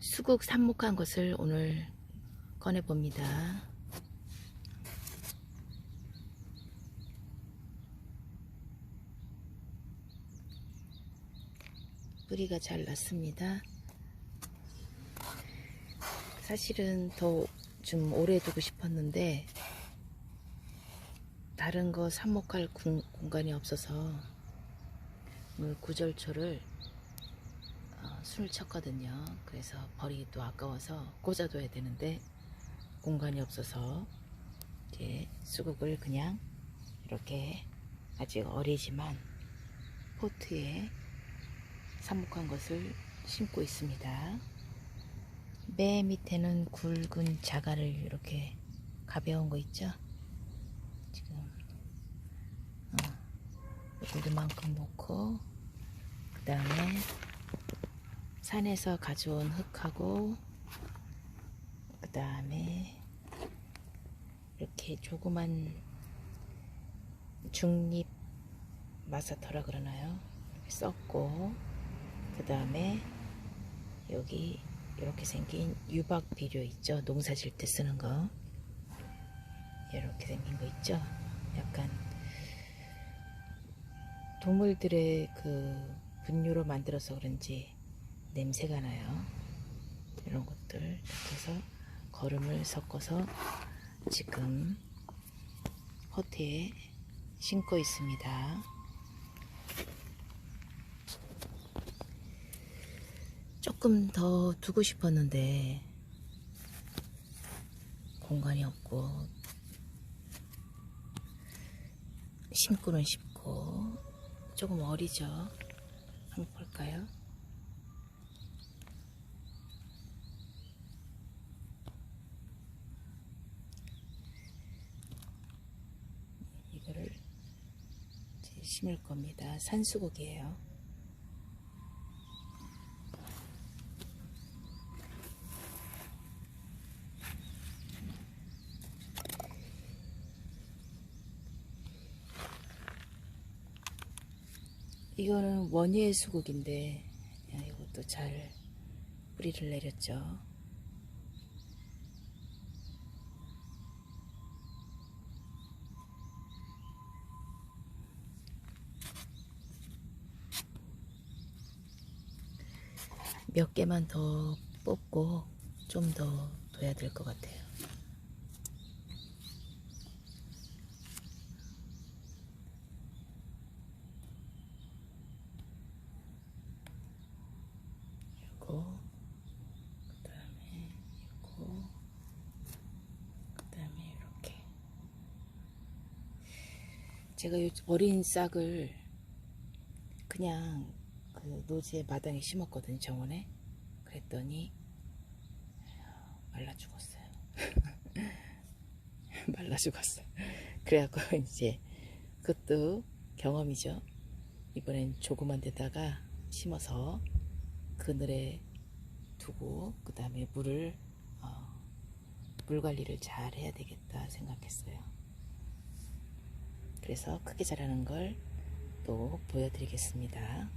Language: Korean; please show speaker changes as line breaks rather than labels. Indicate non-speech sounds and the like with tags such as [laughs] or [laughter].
수국 삽목한 것을 오늘 꺼내 봅니다. 뿌리가 잘 났습니다. 사실은 더 좀 오래 두고 싶었는데 다른 거 삽목할 공, 공간이 없어서 오늘 구절초를 어, 술을 쳤거든요. 그래서 버리기도 아까워서 꽂아둬야 되는데 공간이 없어서 이제 수국을 그냥 이렇게 아직 어리지만 포트에 삽목한 것을 심고 있습니다. 맨 밑에는 굵은 자갈을 이렇게 가벼운 거 있죠? 지금 어, 요만큼 놓고 그 다음에 산에서 가져온 흙하고 그 다음에 이렇게 조그만 중립 마사터라 그러나요? 썼고 그 다음에 여기 이렇게 생긴 유박 비료 있죠? 농사 질 때 쓰는 거 이렇게 생긴 거 있죠? 약간 동물들의 그 분유로 만들어서 그런지 냄새가 나요. 이런 것들 이렇게 해서 거름을 섞어서 지금 허트에 심고 있습니다. 조금 더 두고 싶었는데 공간이 없고 심고는 싶고 조금 어리죠. 한번 볼까요? 이거를 이제 심을 겁니다. 산수국이에요. 이거는 원예 수국인데 야, 이것도 잘 뿌리를 내렸죠. 몇 개만 더 뽑고 좀 더 둬야 될 것 같아요. 요거 그 다음에 요거 그 다음에 이렇게 제가 요 어린 싹을 그냥 그 노지의 마당에 심었거든요 정원에 그랬더니 말라 죽었어요 [laughs] 말라 죽었어요 그래갖고 [laughs] 이제 그것도 경험이죠 이번엔 조그만 데다가 심어서 그늘에 두고 그 다음에 물을 어, 물 관리를 잘 해야 되겠다 생각했어요. 그래서 크게 자라는 걸 또 보여드리겠습니다.